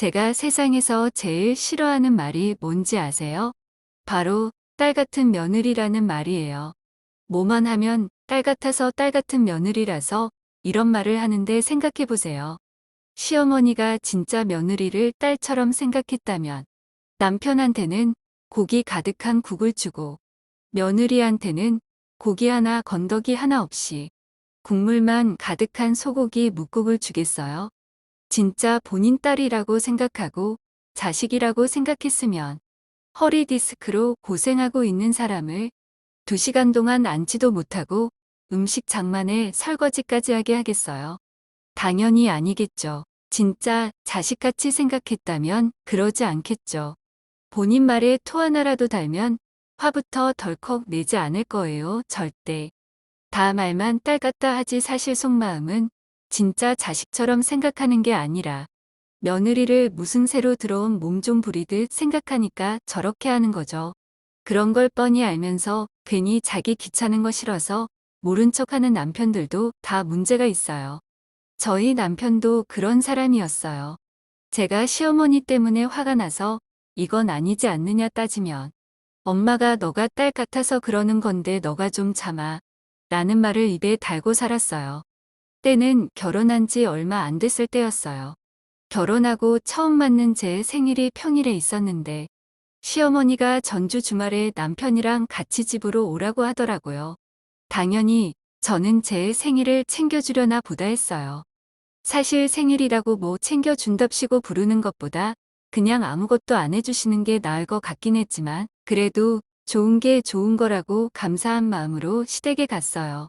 제가 세상에서 제일 싫어하는 말이 뭔지 아세요? 바로 딸 같은 며느리라는 말이에요. 뭐만 하면 딸 같아서 딸 같은 며느리라서 이런 말을 하는데 생각해 보세요. 시어머니가 진짜 며느리를 딸처럼 생각했다면 남편한테는 고기 가득한 국을 주고 며느리한테는 고기 하나 건더기 하나 없이 국물만 가득한 소고기 묵국을 주겠어요? 진짜 본인 딸이라고 생각하고 자식이라고 생각했으면 허리 디스크로 고생하고 있는 사람을 2시간 동안 앉지도 못하고 음식 장만에 설거지까지 하게 하겠어요. 당연히 아니겠죠. 진짜 자식같이 생각했다면 그러지 않겠죠. 본인 말에 토 하나라도 달면 화부터 덜컥 내지 않을 거예요. 절대. 다 말만 딸 같다 하지 사실 속마음은 진짜 자식처럼 생각하는 게 아니라 며느리를 무슨 새로 들어온 몸 좀 부리듯 생각하니까 저렇게 하는 거죠. 그런 걸 뻔히 알면서 괜히 자기 귀찮은 거 싫어서 모른 척 하는 남편들도 다 문제가 있어요. 저희 남편도 그런 사람이었어요. 제가 시어머니 때문에 화가 나서 이건 아니지 않느냐 따지면 엄마가 너가 딸 같아서 그러는 건데 너가 좀 참아 라는 말을 입에 달고 살았어요. 때는 결혼한 지 얼마 안 됐을 때였어요. 결혼하고 처음 맞는 제 생일이 평일에 있었는데 시어머니가 전주 주말에 남편이랑 같이 집으로 오라고 하더라고요. 당연히 저는 제 생일을 챙겨주려나 보다 했어요. 사실 생일이라고 뭐 챙겨준답시고 부르는 것보다 그냥 아무것도 안 해주시는 게 나을 것 같긴 했지만 그래도 좋은 게 좋은 거라고 감사한 마음으로 시댁에 갔어요.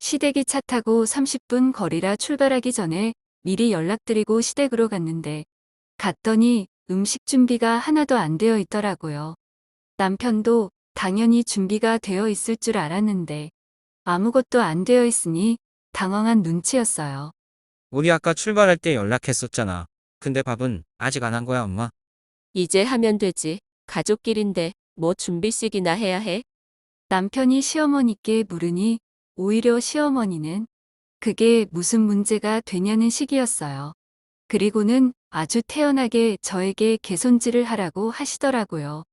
시댁이 차 타고 30분 거리라 출발하기 전에 미리 연락드리고 시댁으로 갔는데 갔더니 음식 준비가 하나도 안 되어 있더라고요. 남편도 당연히 준비가 되어 있을 줄 알았는데 아무것도 안 되어 있으니 당황한 눈치였어요. 우리 아까 출발할 때 연락했었잖아. 근데 밥은 아직 안 한 거야, 엄마? 이제 하면 되지. 가족끼린데 뭐 준비씩이나 해야 해? 남편이 시어머니께 물으니 오히려 시어머니는 그게 무슨 문제가 되냐는 식이었어요. 그리고는 아주 태연하게 저에게 개손질을 하라고 하시더라고요.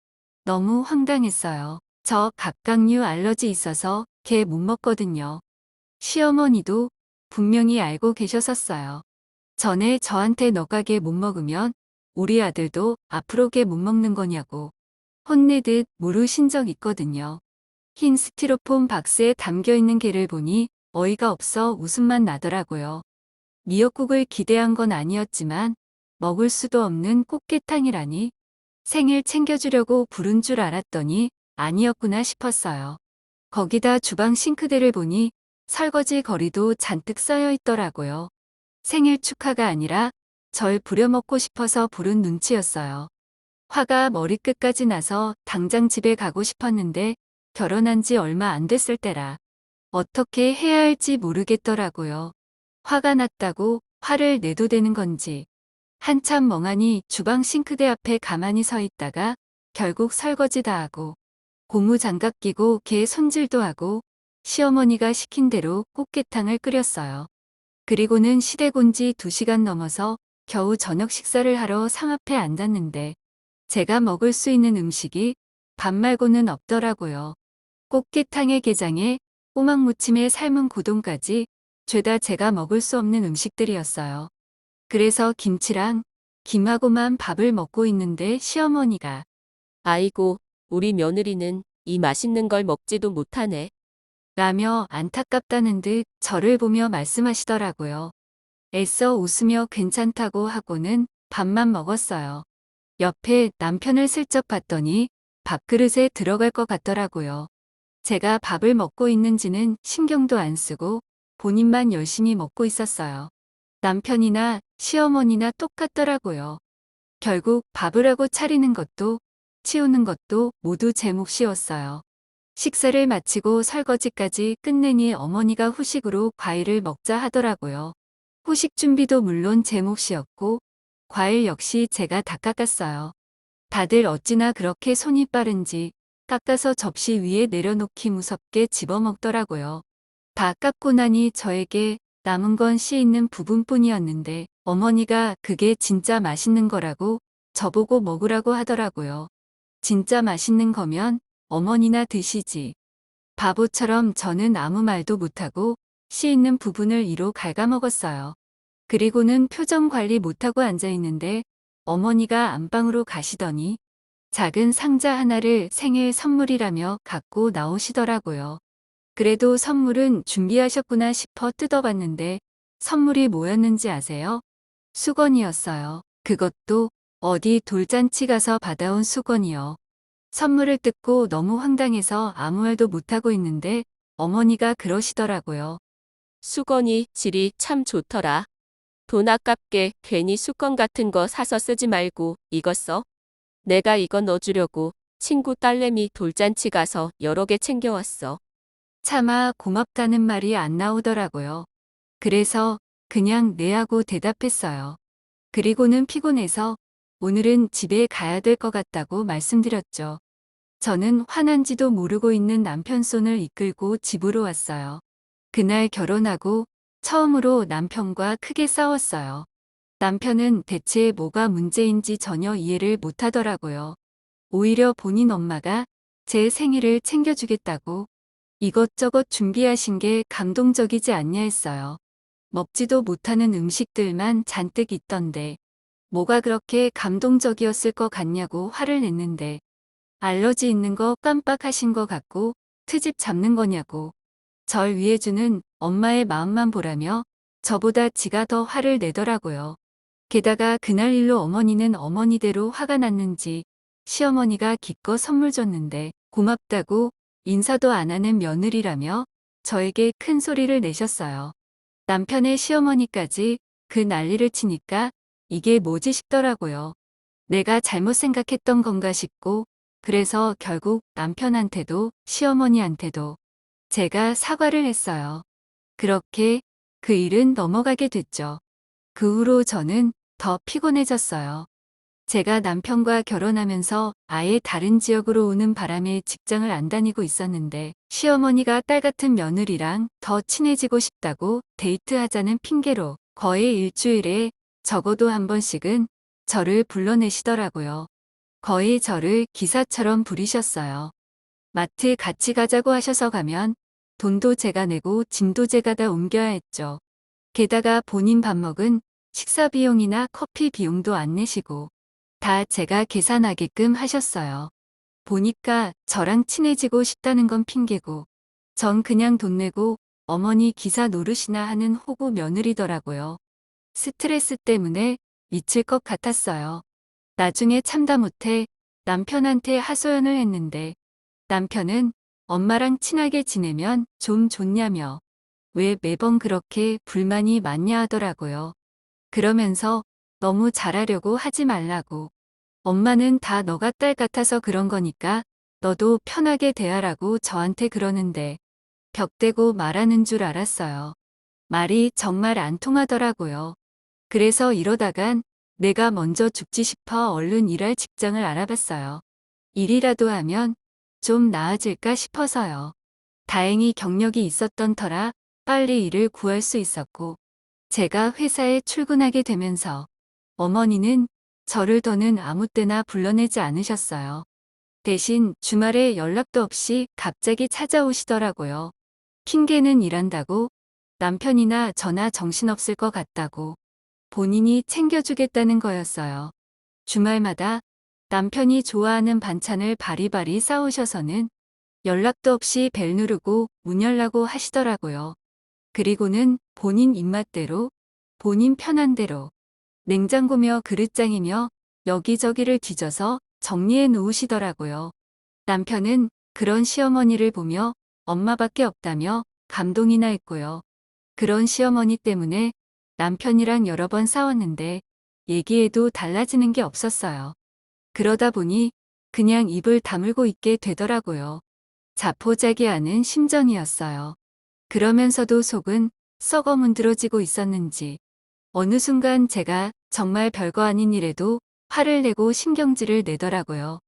너무 황당했어요. 저 갑각류 알러지 있어서 게못 먹거든요. 시어머니도 분명히 알고 계셨었어요. 전에 저한테 너가게 못 먹으면 우리 아들도 앞으로 게못 먹는 거냐고 혼내듯 물으신 적 있거든요. 흰 스티로폼 박스에 담겨 있는 게를 보니 어이가 없어 웃음만 나더라고요. 미역국을 기대한 건 아니었지만 먹을 수도 없는 꽃게탕이라니 생일 챙겨주려고 부른 줄 알았더니 아니었구나 싶었어요. 거기다 주방 싱크대를 보니 설거지 거리도 잔뜩 쌓여 있더라고요. 생일 축하가 아니라 절 부려먹고 싶어서 부른 눈치였어요. 화가 머리끝까지 나서 당장 집에 가고 싶었는데 결혼한 지 얼마 안 됐을 때라 어떻게 해야 할지 모르겠더라고요. 화가 났다고 화를 내도 되는 건지 한참 멍하니 주방 싱크대 앞에 가만히 서 있다가 결국 설거지 다 하고 고무 장갑 끼고 개 손질도 하고 시어머니가 시킨 대로 꽃게탕을 끓였어요. 그리고는 시댁 온 지 2시간 넘어서 겨우 저녁 식사를 하러 상 앞에 앉았는데 제가 먹을 수 있는 음식이 밥 말고는 없더라고요. 꽃게탕의 게장에 꼬막 무침에 삶은 고동까지 죄다 제가 먹을 수 없는 음식들이었어요. 그래서 김치랑 김하고만 밥을 먹고 있는데 시어머니가 아이고, 우리 며느리는 이 맛있는 걸 먹지도 못하네. 라며 안타깝다는 듯 저를 보며 말씀하시더라고요. 애써 웃으며 괜찮다고 하고는 밥만 먹었어요. 옆에 남편을 슬쩍 봤더니 밥그릇에 들어갈 것 같더라고요. 제가 밥을 먹고 있는지는 신경도 안 쓰고 본인만 열심히 먹고 있었어요. 남편이나 시어머니나 똑같더라고요. 결국 밥을 하고 차리는 것도 치우는 것도 모두 제 몫이었어요. 식사를 마치고 설거지까지 끝내니 어머니가 후식으로 과일을 먹자 하더라고요. 후식 준비도 물론 제 몫이었고 과일 역시 제가 다 깎았어요. 다들 어찌나 그렇게 손이 빠른지 깎아서 접시 위에 내려놓기 무섭게 집어먹더라고요. 다 깎고 나니 저에게 남은 건 씨 있는 부분뿐이었는데 어머니가 그게 진짜 맛있는 거라고 저보고 먹으라고 하더라고요. 진짜 맛있는 거면 어머니나 드시지. 바보처럼 저는 아무 말도 못하고 씨 있는 부분을 이로 갉아먹었어요. 그리고는 표정 관리 못하고 앉아있는데 어머니가 안방으로 가시더니 작은 상자 하나를 생일 선물이라며 갖고 나오시더라고요. 그래도 선물은 준비하셨구나 싶어 뜯어봤는데 선물이 뭐였는지 아세요? 수건이었어요. 그것도 어디 돌잔치 가서 받아온 수건이요. 선물을 뜯고 너무 황당해서 아무 말도 못하고 있는데 어머니가 그러시더라고요. 수건이 질이 참 좋더라. 돈 아깝게 괜히 수건 같은 거 사서 쓰지 말고 이거 써. 내가 이거 넣어주려고 친구 딸내미 돌잔치 가서 여러 개 챙겨왔어. 차마 고맙다는 말이 안 나오더라고요. 그래서 그냥 네 하고 대답했어요. 그리고는 피곤해서 오늘은 집에 가야 될 것 같다고 말씀드렸죠. 저는 화난지도 모르고 있는 남편 손을 이끌고 집으로 왔어요. 그날 결혼하고 처음으로 남편과 크게 싸웠어요. 남편은 대체 뭐가 문제인지 전혀 이해를 못 하더라고요. 오히려 본인 엄마가 제 생일을 챙겨주겠다고 이것저것 준비하신 게 감동적이지 않냐 했어요. 먹지도 못하는 음식들만 잔뜩 있던데 뭐가 그렇게 감동적이었을 것 같냐고 화를 냈는데 알러지 있는 거 깜빡하신 것 같고 트집 잡는 거냐고 절 위해주는 엄마의 마음만 보라며 저보다 지가 더 화를 내더라고요. 게다가 그날 일로 어머니는 어머니대로 화가 났는지 시어머니가 기껏 선물 줬는데 고맙다고 인사도 안 하는 며느리라며 저에게 큰 소리를 내셨어요. 남편의 시어머니까지 그 난리를 치니까 이게 뭐지 싶더라고요. 내가 잘못 생각했던 건가 싶고 그래서 결국 남편한테도 시어머니한테도 제가 사과를 했어요. 그렇게 그 일은 넘어가게 됐죠. 그 후로 저는 더 피곤해졌어요. 제가 남편과 결혼하면서 아예 다른 지역으로 오는 바람에 직장을 안 다니고 있었는데 시어머니가 딸 같은 며느리랑 더 친해지고 싶다고 데이트하자는 핑계로 거의 일주일에 적어도 한 번씩은 저를 불러내시더라고요. 거의 저를 기사처럼 부리셨어요. 마트 같이 가자고 하셔서 가면 돈도 제가 내고 짐도 제가 다 옮겨야 했죠. 게다가 본인 밥 먹은 식사 비용이나 커피 비용도 안 내시고 다 제가 계산하게끔 하셨어요. 보니까 저랑 친해지고 싶다는 건 핑계고 전 그냥 돈 내고 어머니 기사 노릇이나 하는 호구 며느리더라고요. 스트레스 때문에 미칠 것 같았어요. 나중에 참다 못해 남편한테 하소연을 했는데 남편은 엄마랑 친하게 지내면 좀 좋냐며 왜 매번 그렇게 불만이 많냐 하더라고요. 그러면서 너무 잘하려고 하지 말라고. 엄마는 다 너가 딸 같아서 그런 거니까 너도 편하게 대하라고 저한테 그러는데 벽대고 말하는 줄 알았어요. 말이 정말 안 통하더라고요. 그래서 이러다간 내가 먼저 죽지 싶어 얼른 일할 직장을 알아봤어요. 일이라도 하면 좀 나아질까 싶어서요. 다행히 경력이 있었던 터라 빨리 일을 구할 수 있었고 제가 회사에 출근하게 되면서 어머니는 저를 더는 아무 때나 불러내지 않으셨어요. 대신 주말에 연락도 없이 갑자기 찾아오시더라고요. 핑계는 일한다고 남편이나 저나 정신없을 것 같다고 본인이 챙겨주겠다는 거였어요. 주말마다 남편이 좋아하는 반찬을 바리바리 싸우셔서는 연락도 없이 벨 누르고 문 열라고 하시더라고요. 그리고는 본인 입맛대로, 본인 편한 대로, 냉장고며 그릇장이며 여기저기를 뒤져서 정리해 놓으시더라고요. 남편은 그런 시어머니를 보며 엄마밖에 없다며 감동이나 했고요. 그런 시어머니 때문에 남편이랑 여러 번 싸웠는데 얘기해도 달라지는 게 없었어요. 그러다 보니 그냥 입을 다물고 있게 되더라고요. 자포자기하는 심정이었어요. 그러면서도 속은 썩어 문드러지고 있었는지 어느 순간 제가 정말 별거 아닌 일에도 화를 내고 신경질을 내더라고요.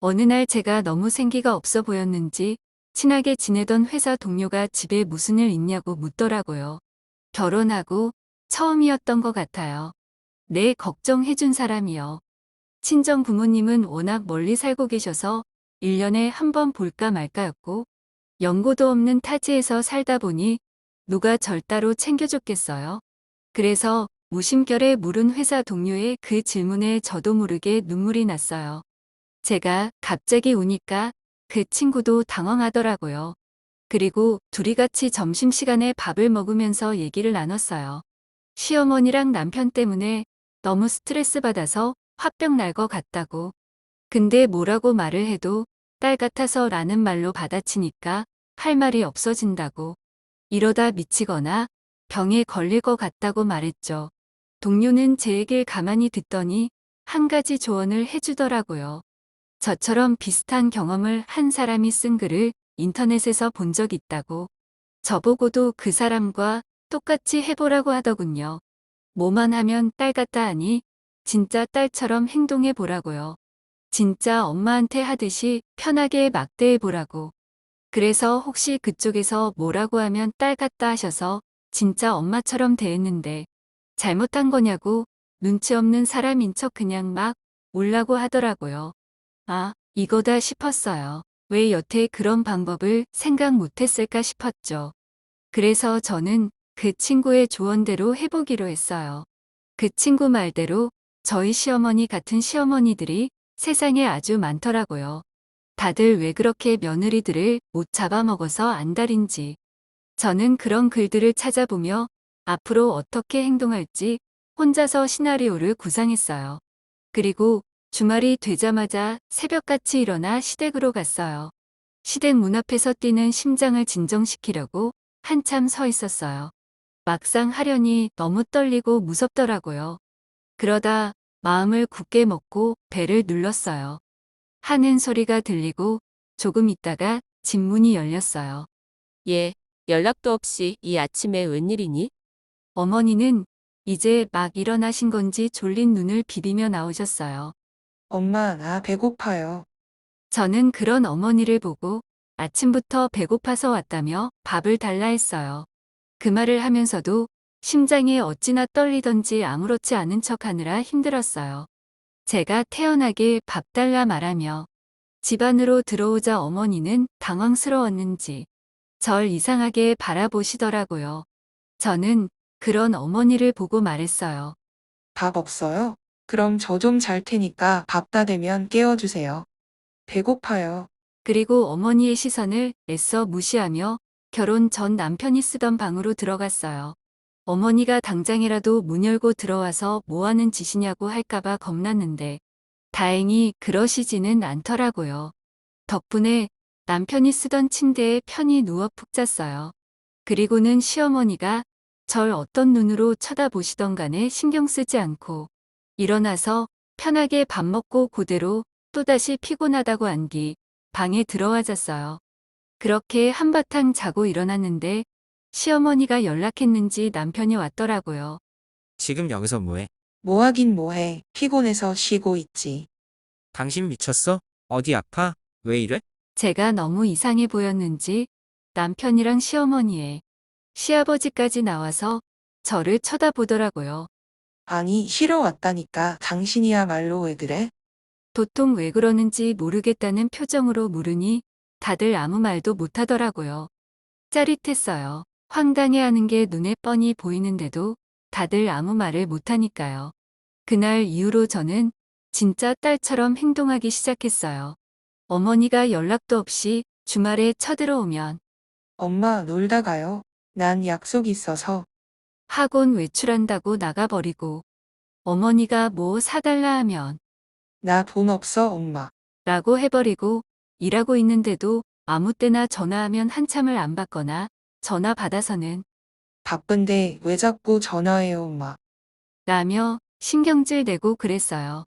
어느 날 제가 너무 생기가 없어 보였는지 친하게 지내던 회사 동료가 집에 무슨 일 있냐고 묻더라고요. 결혼하고 처음이었던 것 같아요. 내 걱정해준 사람이요. 친정 부모님은 워낙 멀리 살고 계셔서 1년에 한 번 볼까 말까였고, 연고도 없는 타지에서 살다 보니 누가 절 따로 챙겨줬겠어요. 그래서 무심결에 물은 회사 동료의 그 질문에 저도 모르게 눈물이 났어요. 제가 갑자기 우니까 그 친구도 당황하더라고요. 그리고 둘이 같이 점심시간에 밥을 먹으면서 얘기를 나눴어요. 시어머니랑 남편 때문에 너무 스트레스 받아서 화병 날 것 같다고. 근데 뭐라고 말을 해도 딸 같아서 라는 말로 받아치니까 할 말이 없어진다고. 이러다 미치거나 병에 걸릴 것 같다고 말했죠. 동료는 제 얘기를 가만히 듣더니 한 가지 조언을 해주더라고요. 저처럼 비슷한 경험을 한 사람이 쓴 글을 인터넷에서 본 적 있다고. 저보고도 그 사람과 똑같이 해보라고 하더군요. 뭐만 하면 딸 같다 하니 진짜 딸처럼 행동해 보라고요. 진짜 엄마한테 하듯이 편하게 막대해 보라고. 그래서 혹시 그쪽에서 뭐라고 하면 딸 같다 하셔서 진짜 엄마처럼 대했는데 잘못한 거냐고 눈치 없는 사람인 척 그냥 막 울라고 하더라고요. 아, 이거다 싶었어요. 왜 여태 그런 방법을 생각 못했을까 싶었죠. 그래서 저는 그 친구의 조언대로 해보기로 했어요. 그 친구 말대로 저희 시어머니 같은 시어머니들이 세상에 아주 많더라고요. 다들 왜 그렇게 며느리들을 못 잡아먹어서 안달인지. 저는 그런 글들을 찾아보며 앞으로 어떻게 행동할지 혼자서 시나리오를 구상했어요. 그리고 주말이 되자마자 새벽같이 일어나 시댁으로 갔어요. 시댁 문 앞에서 뛰는 심장을 진정시키려고 한참 서 있었어요. 막상 하려니 너무 떨리고 무섭더라고요. 그러다 마음을 굳게 먹고 배를 눌렀어요. 하는 소리가 들리고 조금 있다가 집 문이 열렸어요. 예, 연락도 없이 이 아침에 웬일이니? 어머니는 이제 막 일어나신 건지 졸린 눈을 비비며 나오셨어요. 엄마, 나 배고파요. 저는 그런 어머니를 보고 아침부터 배고파서 왔다며 밥을 달라 했어요. 그 말을 하면서도 심장이 어찌나 떨리던지 아무렇지 않은 척 하느라 힘들었어요. 제가 태연하게 밥 달라 말하며 집 안으로 들어오자 어머니는 당황스러웠는지 절 이상하게 바라보시더라고요. 저는 그런 어머니를 보고 말했어요. 밥 없어요? 그럼 저 좀 잘 테니까 밥 다 되면 깨워주세요. 배고파요. 그리고 어머니의 시선을 애써 무시하며 결혼 전 남편이 쓰던 방으로 들어갔어요. 어머니가 당장이라도 문 열고 들어와서 뭐 하는 짓이냐고 할까봐 겁났는데 다행히 그러시지는 않더라고요. 덕분에 남편이 쓰던 침대에 편히 누워 푹 잤어요. 그리고는 시어머니가 절 어떤 눈으로 쳐다보시던 간에 신경 쓰지 않고 일어나서 편하게 밥 먹고 그대로 또다시 피곤하다고 한뒤 방에 들어와 잤어요. 그렇게 한바탕 자고 일어났는데 시어머니가 연락했는지 남편이 왔더라고요. 지금 여기서 뭐해? 뭐 하긴 뭐해. 피곤해서 쉬고 있지. 당신 미쳤어? 어디 아파? 왜 이래? 제가 너무 이상해 보였는지 남편이랑 시어머니의 시아버지까지 나와서 저를 쳐다보더라고요. 아니, 쉬러 왔다니까. 당신이야말로 왜 그래? 도통 왜 그러는지 모르겠다는 표정으로 물으니 다들 아무 말도 못하더라고요. 짜릿했어요. 황당해하는 게 눈에 뻔히 보이는데도 다들 아무 말을 못하니까요. 그날 이후로 저는 진짜 딸처럼 행동하기 시작했어요. 어머니가 연락도 없이 주말에 쳐들어오면 엄마, 놀다 가요. 난 약속 있어서. 학원 외출한다고 나가버리고 어머니가 뭐 사달라 하면 나 돈 없어, 엄마. 라고 해버리고 일하고 있는데도 아무 때나 전화하면 한참을 안 받거나 전화 받아서는 바쁜데 왜 자꾸 전화해요, 엄마. 라며 신경질 내고 그랬어요.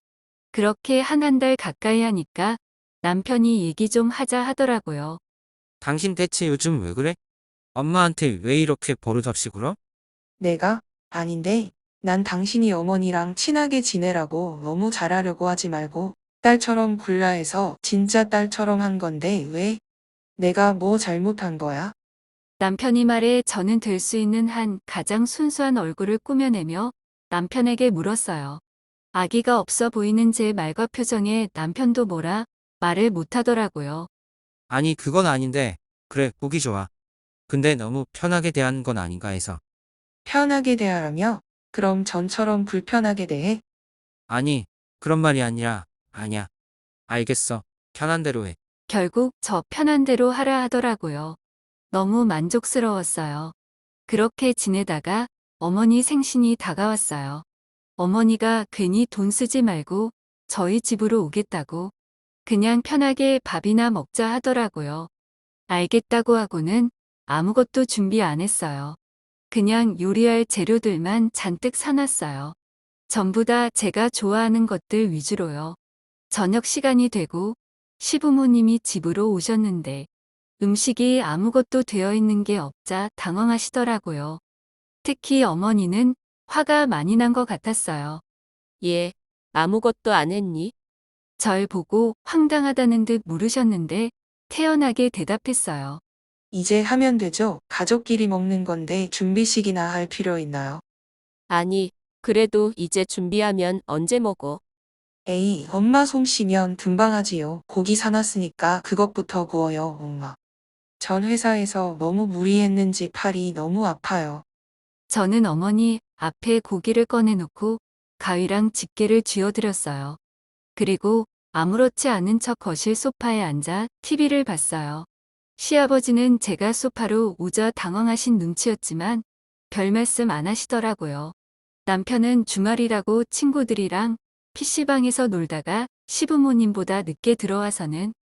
그렇게 한 한 달 가까이 하니까 남편이 얘기 좀 하자 하더라고요. 당신 대체 요즘 왜 그래? 엄마한테 왜 이렇게 버릇없이 굴어? 내가? 아닌데. 난 당신이 어머니랑 친하게 지내라고 너무 잘하려고 하지 말고 딸처럼 굴라 해서 진짜 딸처럼 한 건데 왜? 내가 뭐 잘못한 거야? 남편이 말해 저는 될 수 있는 한 가장 순수한 얼굴을 꾸며내며 남편에게 물었어요. 아기가 없어 보이는 제 말과 표정에 남편도 뭐라 말을 못하더라고요. 아니, 그건 아닌데. 그래, 보기 좋아. 근데 너무 편하게 대한 건 아닌가 해서. 편하게 대하라며? 그럼 전처럼 불편하게 대해? 아니, 그런 말이 아니라, 아니야. 알겠어. 편한 대로 해. 결국 저 편한 대로 하라 하더라고요. 너무 만족스러웠어요. 그렇게 지내다가 어머니 생신이 다가왔어요. 어머니가 괜히 돈 쓰지 말고 저희 집으로 오겠다고 그냥 편하게 밥이나 먹자 하더라고요. 알겠다고 하고는 아무것도 준비 안 했어요. 그냥 요리할 재료들만 잔뜩 사놨어요. 전부 다 제가 좋아하는 것들 위주로요. 저녁 시간이 되고 시부모님이 집으로 오셨는데 음식이 아무것도 되어 있는 게 없자 당황하시더라고요. 특히 어머니는 화가 많이 난 것 같았어요. 얘, 아무것도 안 했니? 절 보고 황당하다는 듯 물으셨는데 태연하게 대답했어요. 이제 하면 되죠? 가족끼리 먹는 건데 준비식이나 할 필요 있나요? 아니, 그래도 이제 준비하면 언제 먹어? 에이, 엄마 솜씨면 금방 하지요. 고기 사놨으니까 그것부터 구워요, 엄마. 전 회사에서 너무 무리했는지 팔이 너무 아파요. 저는 어머니 앞에 고기를 꺼내놓고 가위랑 집게를 쥐어드렸어요. 그리고 아무렇지 않은 척 거실 소파에 앉아 TV를 봤어요. 시아버지는 제가 소파로 오자 당황하신 눈치였지만 별 말씀 안 하시더라고요. 남편은 주말이라고 친구들이랑 PC방에서 놀다가 시부모님보다 늦게 들어와서는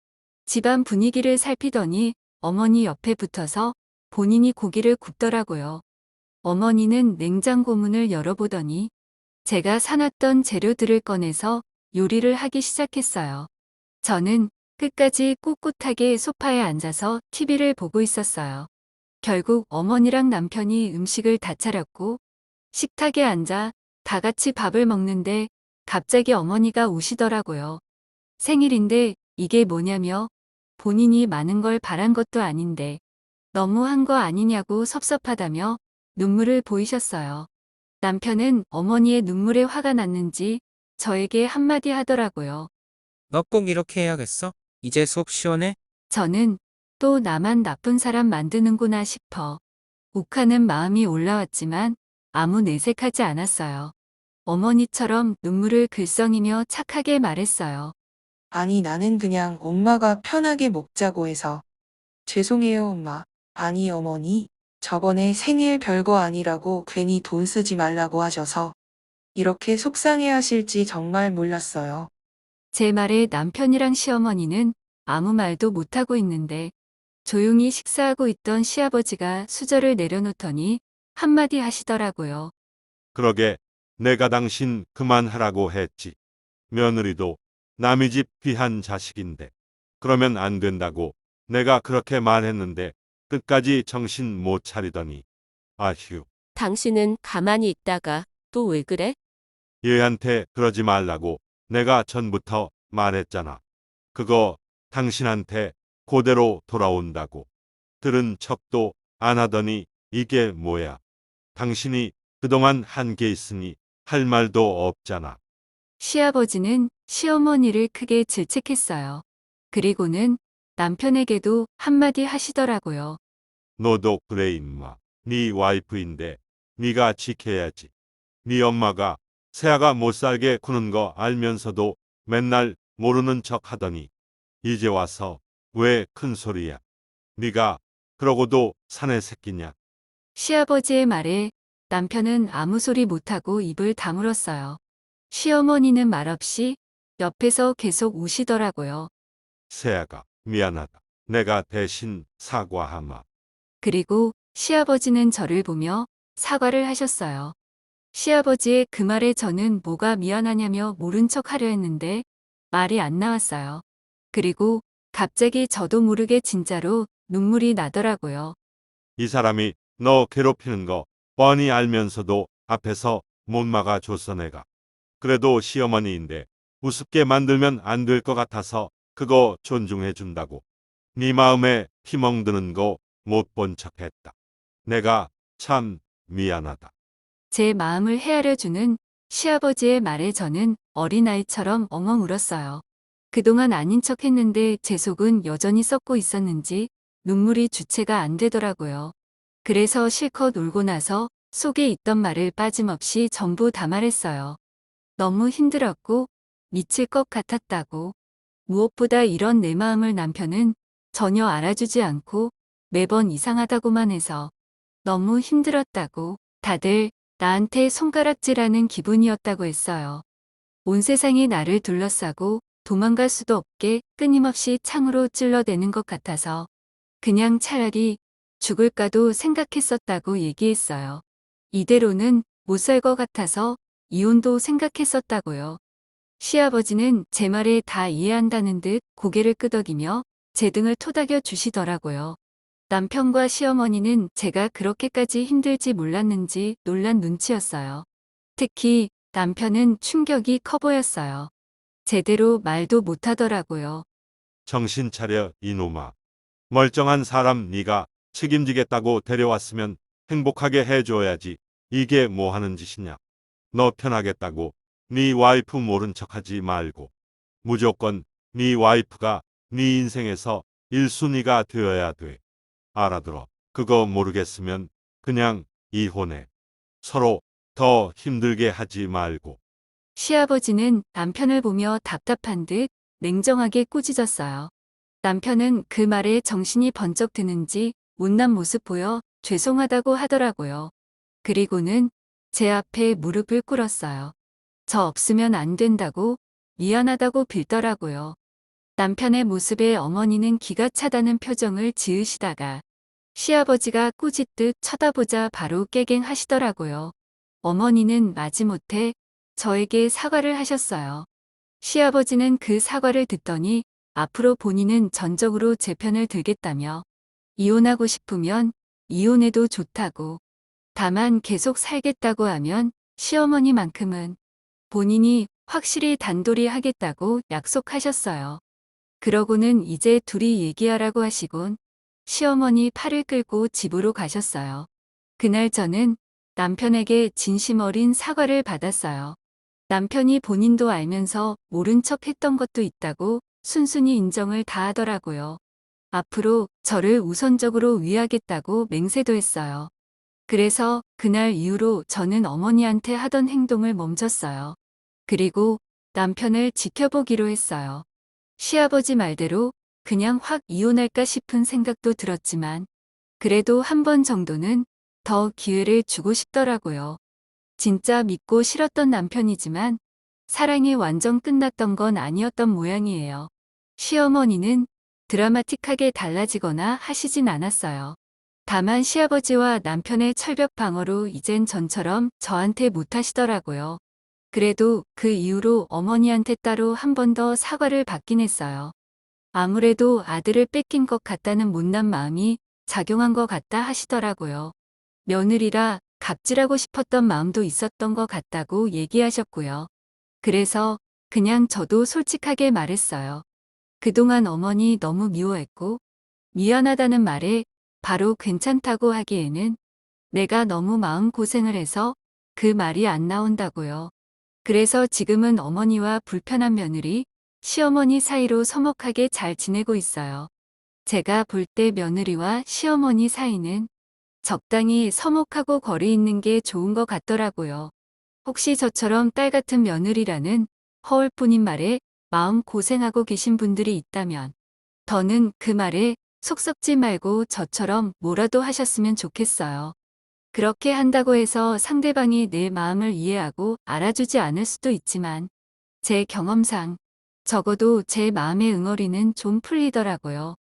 집안 분위기를 살피더니 어머니 옆에 붙어서 본인이 고기를 굽더라고요. 어머니는 냉장고 문을 열어보더니 제가 사놨던 재료들을 꺼내서 요리를 하기 시작했어요. 저는 끝까지 꿋꿋하게 소파에 앉아서 TV를 보고 있었어요. 결국 어머니랑 남편이 음식을 다 차렸고 식탁에 앉아 다 같이 밥을 먹는데 갑자기 어머니가 우시더라고요. 생일인데 이게 뭐냐며 본인이 많은 걸 바란 것도 아닌데 너무한 거 아니냐고 섭섭하다며 눈물을 보이셨어요. 남편은 어머니의 눈물에 화가 났는지 저에게 한마디 하더라고요. 너 꼭 이렇게 해야겠어? 이제 속 시원해? 저는 또 나만 나쁜 사람 만드는구나 싶어 욱하는 마음이 올라왔지만 아무 내색하지 않았어요. 어머니처럼 눈물을 글썽이며 착하게 말했어요. 아니, 나는 그냥 엄마가 편하게 먹자고 해서. 죄송해요, 엄마. 아니, 어머니. 저번에 생일 별거 아니라고 괜히 돈 쓰지 말라고 하셔서. 이렇게 속상해 하실지 정말 몰랐어요. 제 말에 남편이랑 시어머니는 아무 말도 못하고 있는데 조용히 식사하고 있던 시아버지가 수저를 내려놓더니 한마디 하시더라고요. 그러게 내가 당신 그만하라고 했지. 며느리도 남의 집 귀한 자식인데 그러면 안 된다고 내가 그렇게 말했는데 끝까지 정신 못 차리더니 아휴 당신은 가만히 있다가 또 왜 그래? 얘한테 그러지 말라고 내가 전부터 말했잖아. 그거 당신한테 그대로 돌아온다고. 들은 척도 안 하더니 이게 뭐야. 당신이 그동안 한 게 있으니 할 말도 없잖아. 시아버지는 시어머니를 크게 질책했어요. 그리고는 남편에게도 한마디 하시더라고요. 너도 그래 임마. 네 와이프인데 네가 지켜야지. 네 엄마가 새아가 못 살게 구는 거 알면서도 맨날 모르는 척 하더니 이제 와서 왜 큰 소리야. 네가 그러고도 사내 새끼냐. 시아버지의 말에 남편은 아무 소리 못하고 입을 다물었어요. 시어머니는 말없이 옆에서 계속 우시더라고요. 새아가 미안하다. 내가 대신 사과하마. 그리고 시아버지는 저를 보며 사과를 하셨어요. 시아버지의 그 말에 저는 뭐가 미안하냐며 모른 척 하려 했는데 말이 안 나왔어요. 그리고 갑자기 저도 모르게 진짜로 눈물이 나더라고요. 이 사람이 너 괴롭히는 거 뻔히 알면서도 앞에서 못 막아줬어 내가. 그래도 시어머니인데 우습게 만들면 안 될 것 같아서 그거 존중해 준다고. 네 마음에 피멍 드는 거 못 본 척했다. 내가 참 미안하다. 제 마음을 헤아려 주는 시아버지의 말에 저는 어린아이처럼 엉엉 울었어요. 그동안 아닌 척 했는데 제 속은 여전히 썩고 있었는지 눈물이 주체가 안 되더라고요. 그래서 실컷 울고 나서 속에 있던 말을 빠짐없이 전부 다 말했어요. 너무 힘들었고 미칠 것 같았다고. 무엇보다 이런 내 마음을 남편은 전혀 알아주지 않고 매번 이상하다고만 해서 너무 힘들었다고 다들 나한테 손가락질하는 기분이었다고 했어요. 온 세상이 나를 둘러싸고 도망갈 수도 없게 끊임없이 창으로 찔러대는 것 같아서 그냥 차라리 죽을까도 생각했었다고 얘기했어요. 이대로는 못 살 것 같아서 이혼도 생각했었다고요. 시아버지는 제 말에 다 이해한다는 듯 고개를 끄덕이며 제 등을 토닥여 주시더라고요. 남편과 시어머니는 제가 그렇게까지 힘들지 몰랐는지 놀란 눈치였어요. 특히 남편은 충격이 커 보였어요. 제대로 말도 못하더라고요. 정신 차려 이놈아. 멀쩡한 사람 네가 책임지겠다고 데려왔으면 행복하게 해줘야지. 이게 뭐 하는 짓이냐. 너 편하겠다고 네 와이프 모른 척하지 말고 무조건 네 와이프가 네 인생에서 1순위가 되어야 돼. 알아들어. 그거 모르겠으면 그냥 이혼해. 서로 더 힘들게 하지 말고. 시아버지는 남편을 보며 답답한 듯 냉정하게 꾸짖었어요. 남편은 그 말에 정신이 번쩍 드는지 못난 모습 보여 죄송하다고 하더라고요. 그리고는 제 앞에 무릎을 꿇었어요. 저 없으면 안 된다고 미안하다고 빌더라고요. 남편의 모습에 어머니는 기가 차다는 표정을 지으시다가 시아버지가 꾸짖듯 쳐다보자 바로 깨갱하시더라고요. 어머니는 마지못해 저에게 사과를 하셨어요. 시아버지는 그 사과를 듣더니 앞으로 본인은 전적으로 제 편을 들겠다며 이혼하고 싶으면 이혼해도 좋다고 다만 계속 살겠다고 하면 시어머니만큼은 본인이 확실히 단돌이 하겠다고 약속하셨어요. 그러고는 이제 둘이 얘기하라고 하시곤 시어머니 팔을 끌고 집으로 가셨어요. 그날 저는 남편에게 진심 어린 사과를 받았어요. 남편이 본인도 알면서 모른 척 했던 것도 있다고 순순히 인정을 다 하더라고요. 앞으로 저를 우선적으로 위하겠다고 맹세도 했어요. 그래서 그날 이후로 저는 어머니한테 하던 행동을 멈췄어요. 그리고 남편을 지켜보기로 했어요. 시아버지 말대로 그냥 확 이혼할까 싶은 생각도 들었지만 그래도 한 번 정도는 더 기회를 주고 싶더라고요. 진짜 믿고 싫었던 남편이지만 사랑이 완전 끝났던 건 아니었던 모양이에요. 시어머니는 드라마틱하게 달라지거나 하시진 않았어요. 다만 시아버지와 남편의 철벽 방어로 이젠 전처럼 저한테 못하시더라고요. 그래도 그 이후로 어머니한테 따로 한 번 더 사과를 받긴 했어요. 아무래도 아들을 뺏긴 것 같다는 못난 마음이 작용한 것 같다 하시더라고요. 며느리라 갑질하고 싶었던 마음도 있었던 것 같다고 얘기하셨고요. 그래서 그냥 저도 솔직하게 말했어요. 그동안 어머니 너무 미워했고 미안하다는 말에 바로 괜찮다고 하기에는 내가 너무 마음고생을 해서 그 말이 안 나온다고요. 그래서 지금은 어머니와 불편한 며느리, 시어머니 사이로 서먹하게 잘 지내고 있어요. 제가 볼 때 며느리와 시어머니 사이는 적당히 서먹하고 거리 있는 게 좋은 것 같더라고요. 혹시 저처럼 딸 같은 며느리라는 허울뿐인 말에 마음 고생하고 계신 분들이 있다면 더는 그 말에 속 썩지 말고 저처럼 뭐라도 하셨으면 좋겠어요. 그렇게 한다고 해서 상대방이 내 마음을 이해하고 알아주지 않을 수도 있지만 제 경험상 적어도 제 마음의 응어리는 좀 풀리더라고요.